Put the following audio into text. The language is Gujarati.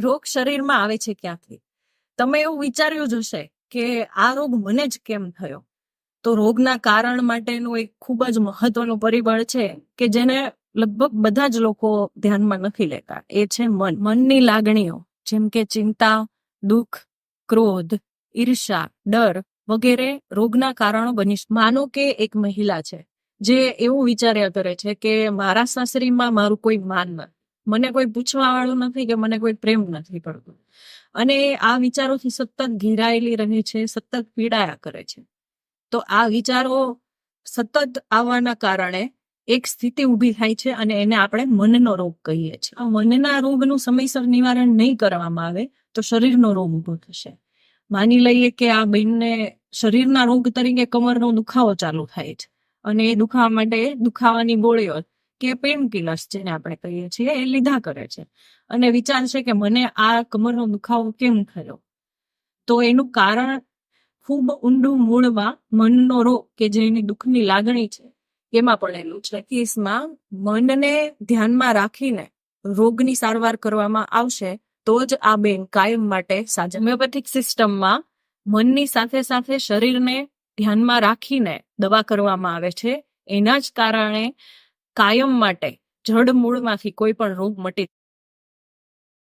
રોગ શરીરમાં આવે છે ક્યાંથી? તમે એવું વિચાર્યું જ હશે કે આ રોગ મને જ કેમ થયો? તો રોગના કારણ માટેનું એક ખૂબ જ મહત્વનું પરિબળ છે કે જેને લગભગ બધા જ લોકો ધ્યાનમાં નથી લેતા. એ છે મન. મનની લાગણીઓ, જેમ કે ચિંતા, દુઃખ, ક્રોધ ઈર્ષા ડર વગેરે રોગના કારણો બની માનો કે એક મહિલા છે, જે એવું વિચાર્યા કરે છે કે મારા સાસરીમાં મારું કોઈ માન નથી મને કોઈ પૂછવા વાળું નથી કે મને કોઈ પ્રેમ નથી કરતું અને આ વિચારોથી સતત ઘેરાયેલી રહે છે, સતત પીડાયા કરે છે. તો આ વિચારો સતત આવવાના કારણે એક સ્થિતિ ઊભી થાય છે અને એને આપણે મનનો રોગ કહીએ છીએ. મનના રોગનું સમયસર નિવારણ નહીં કરવામાં આવે તો શરીરનો રોગ ઊભો થશે. માની લઈએ કે આ બેનને શરીરના રોગ તરીકે કમરનો દુખાવો ચાલુ થાય છે. અને એ દુખાવા માટે દુખાવાની ગોળીઓ કે પેન કિલર્સ જેને આપણે કહીએ છીએ, એ લીધા કરે છે. અને વિચાર છે કે મને આ કમરનો દુખાવો કેમ થયો? તો એનું કારણ ખૂબ ઊંડું મૂળમાં મનનો રોગ કે જે એની દુઃખની લાગણી છે, એમાં પડેલું છે. કેસમાં મનને ધ્યાનમાં રાખીને રોગની સારવાર કરવામાં આવશે, તો જ આ બેન કાયમ માટે સાજા હોમિયોપેથિક સિસ્ટમમાં મનની સાથે સાથે શરીરને ધ્યાનમાં રાખીને દવા કરવામાં આવે છે. એના જ કારણે કાયમ માટે જડ મૂળમાંથી કોઈ પણ રોગ મટી